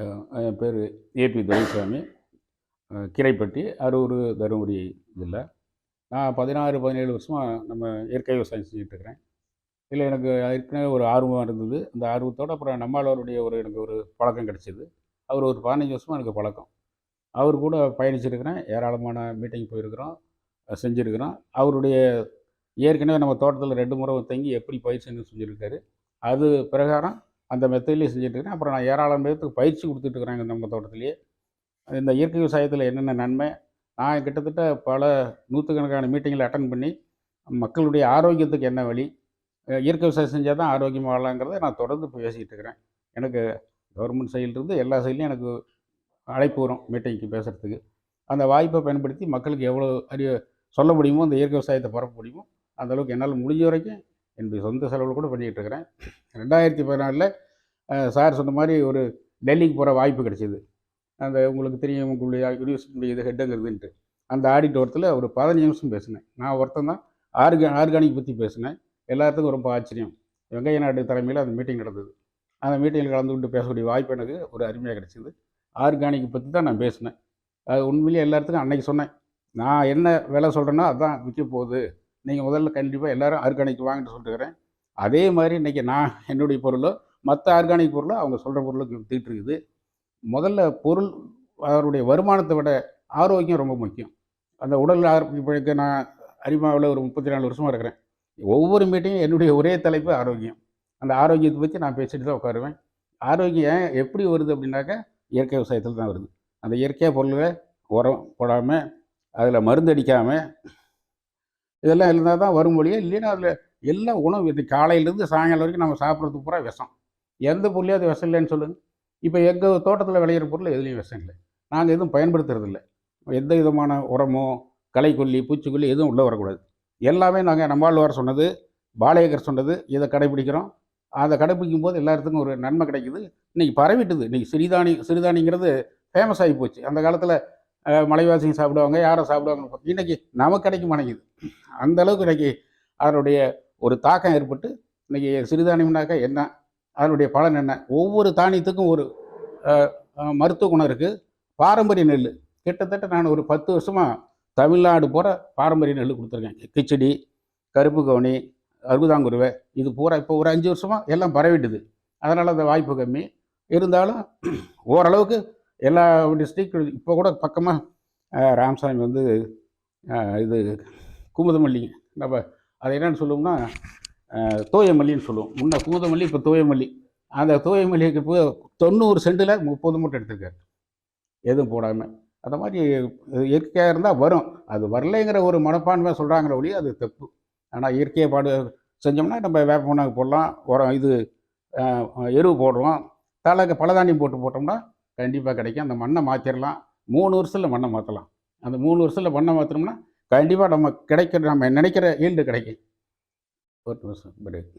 என் பேர் ஏபி துரைசாமி. கிரைப்பட்டி கீரைப்பட்டி அரூர் தருமபுரி இதில் நான் பதினாறு பதினேழு வருஷமாக நம்ம இயற்கை விவசாயம் செஞ்சுட்டுருக்குறேன் இதில் எனக்கு ஏற்கனவே ஒரு ஆர்வம் இருந்தது. அந்த ஆர்வத்தோடு அப்புறம் நம்மளவருடைய ஒரு எனக்கு ஒரு பழக்கம் கிடச்சிது. அவர் ஒரு பதினஞ்சு வருஷமாக எனக்கு பழக்கம். அவர் கூட பயணிச்சிருக்கிறேன். ஏராளமான மீட்டிங் போயிருக்கிறோம். செஞ்சுருக்கிறோம். அவருடைய ஏற்கனவே நம்ம தோட்டத்தில் ரெண்டு முறை தங்கி எப்படி பயிர் செஞ்சு செஞ்சுருக்காரு அது பிரகாரம் அந்த மெத்தட்லேயே செஞ்சுட்டு இருக்கிறேன் அப்புறம் நான் ஏராளம் பேர்த்துக்கு பயிற்சி கொடுத்துட்டு நம்ம தோட்டத்திலேயே. இந்த இயற்கை விவசாயத்தில் என்னென்ன நன்மை நான் கிட்டத்தட்ட பல நூற்றுக்கணக்கான மீட்டிங்கில் அட்டன் பண்ணி மக்களுடைய ஆரோக்கியத்துக்கு என்ன வழி இயற்கை விவசாயம் செஞ்சால் தான் ஆரோக்கியமாக வாழலாங்கிறத நான் தொடர்ந்து பேசிகிட்டு இருக்கிறேன் எனக்கு கவர்மெண்ட் சைடிலிருந்து எல்லா சைட்லையும் எனக்கு அழைப்பு வரும் மீட்டிங்க்கு பேசுகிறதுக்கு அந்த வாய்ப்பை பயன்படுத்தி மக்களுக்கு எவ்வளோ அறிய சொல்ல முடியுமோ அந்த இயற்கை விவசாயத்தை பரப்ப முடியுமோ அந்த அளவுக்கு என்னால் முடிஞ்ச வரைக்கும் என்னுடைய சொந்த செலவில் கூட பண்ணிகிட்டு இருக்கிறேன் ரெண்டாயிரத்தி பதினாலில் சார் சொன்ன மாதிரி ஒரு டெல்லிக்கு போகிற வாய்ப்பு கிடைச்சிது. அந்த உங்களுக்கு தெரியும் உங்களுடைய யூனிவர்சிட்டியுடைய இது ஹெட்டுங்கிறதுன்ட்டு. அந்த ஆடிட்டோரத்தில் ஒரு பதினஞ்சு நிமிஷம் பேசினேன். நான் ஒருத்தன் தான் ஆர்கா ஆர்கானிக் பற்றி பேசினேன். எல்லாத்துக்கும் ரொம்ப ஆச்சரியம். வெங்கைய நாடு தலைமையில் அந்த மீட்டிங் நடந்தது. அந்த மீட்டிங்கில் கலந்து கொண்டு பேசக்கூடிய வாய்ப்பு எனக்கு ஒரு அருமையாக கிடைச்சிது. ஆர்கானிக் பற்றி தான் நான் பேசினேன். அது உண்மையிலேயே எல்லாத்துக்கும் அன்னைக்கு சொன்னேன். நான் என்ன விலை சொல்கிறேன்னா அதுதான் விற்க போகுது. நீங்கள் முதல்ல கண்டிப்பாக எல்லாரும் ஆர்கானிக் வாங்கிட்டு சொல்லிட்டுக்கிறேன் அதே மாதிரி இன்றைக்கி நான் என்னுடைய பொருளோ மற்ற ஆர்கானிக் பொருளோ அவங்க சொல்கிற பொருளுக்கு வித்துக்கிட்டு இருக்குது முதல்ல பொருள் அவருடைய வருமானத்தை விட ஆரோக்கியம் ரொம்ப முக்கியம். அந்த உடல் ஆரோக்கிய நான் அரிமாவில் ஒரு முப்பத்தி நாலு வருஷமாக இருக்கிறேன். ஒவ்வொரு மீட்டிங்கும் என்னுடைய ஒரே தலைப்பு ஆரோக்கியம். அந்த ஆரோக்கியத்தை பற்றி நான் பேசிட்டு தான் உட்காருவேன். ஆரோக்கியம் எப்படி வருது அப்படின்னாக்கா இயற்கை விவசாயத்தில் தான் வருது. அந்த இயற்கையாக பொருளை உரம் போடாமல் அதில் மருந்து அடிக்காமல் இதெல்லாம் இருந்தால் தான் வரும் மொழியே இல்லைன்னா அதில் எல்லா உணவு இது காலையிலேருந்து சாயங்காலம் வரைக்கும் நம்ம சாப்பிட்றதுக்கு பூரா விஷம். எந்த பொருளையும் அது விஷம் இல்லைன்னு சொல்லுங்கள் இப்போ எங்கள் தோட்டத்தில் விளையிற பொருள் எதுலேயும் விஷம் இல்லை. நாங்கள் எதுவும் பயன்படுத்துறது இல்லை. எந்த விதமான உரமோ களைக்கொல்லி பூச்சிக்கொல்லி எதுவும் உள்ளே வரக்கூடாது. எல்லாமே நாங்கள் நம்மாழ்வார் சொன்னது பாளையகர் சொன்னது இதை கடைபிடிக்கிறோம் அதை கடைபிடிக்கும் போது எல்லாத்துக்கும் ஒரு நன்மை கிடைக்குது. இன்றைக்கி பரவிட்டுது. இன்றைக்கி சிறுதானி சிறுதானிங்கிறது ஃபேமஸ் ஆகி போச்சு. அந்த காலத்தில் மலைவாசிங்க சாப்பிடுவாங்க யாரை சாப்பிடுவாங்கன்னு இன்றைக்கி நமக்கு கிடைக்க மாட்டேங்குது. அந்த அளவுக்கு இன்றைக்கி அதனுடைய ஒரு தாக்கம் ஏற்பட்டு இன்றைக்கி சிறுதானியம்னாக்கா என்ன அதனுடைய பலன் என்ன ஒவ்வொரு தானியத்துக்கும் ஒரு மருத்துவ குணம் இருக்குது பாரம்பரிய நெல் கிட்டத்தட்ட நான் ஒரு பத்து வருஷமாக தமிழ்நாடு போகிற பாரம்பரிய நெல் கொடுத்துருக்கேன். கிச்சடி கருப்பு கவுனி அருகுதாங்குருவை இது பூரா இப்போ ஒரு அஞ்சு வருஷமாக எல்லாம் பரவிட்டுது. அதனால் அந்த வாய்ப்பு கம்மி. இருந்தாலும் ஓரளவுக்கு எல்லா டிஸ்ட்ரிக்ட் இப்போ கூட பக்கமாக ராமசாமி வந்து இது குமுதமல்லி நம்ம அதை என்னென்னு சொல்லுவோம்னா தோயமல்லின்னு சொல்லுவோம். முன்ன குமுதமல்லி இப்போ தோயமல்லி. அந்த தோயமல்லிக்கு இப்போ தொண்ணூறு சென்டில் முப்பது மூட்டை எடுத்திருக்காரு. எதுவும் போடாமல் அந்த மாதிரி இயற்கையாக இருந்தால் வரும். அது வரலைங்கிற ஒரு மனப்பான்மை சொல்கிறாங்கிற ஒழிய அது தப்பு. ஆனால் இயற்கையை பாடு செஞ்சோம்னா நம்ம வேப்ப போடலாம் உரம் இது எருவு போடுறோம். தலை பலதானியம் போட்டு போட்டோம்னா கண்டிப்பாக கிடைக்கும். அந்த மண்ணை மாற்றிடலாம் மூணு வருஷத்தில் மண்ணை மாற்றலாம் அந்த மூணு வருஷத்தில் மண்ணை மாற்றினோம்னா கண்டிப்பாக நம்ம கிடைக்கிற நம்ம நினைக்கிற ஈல்டு கிடைக்கும். ஒரு நிமிஷம் பிரேக்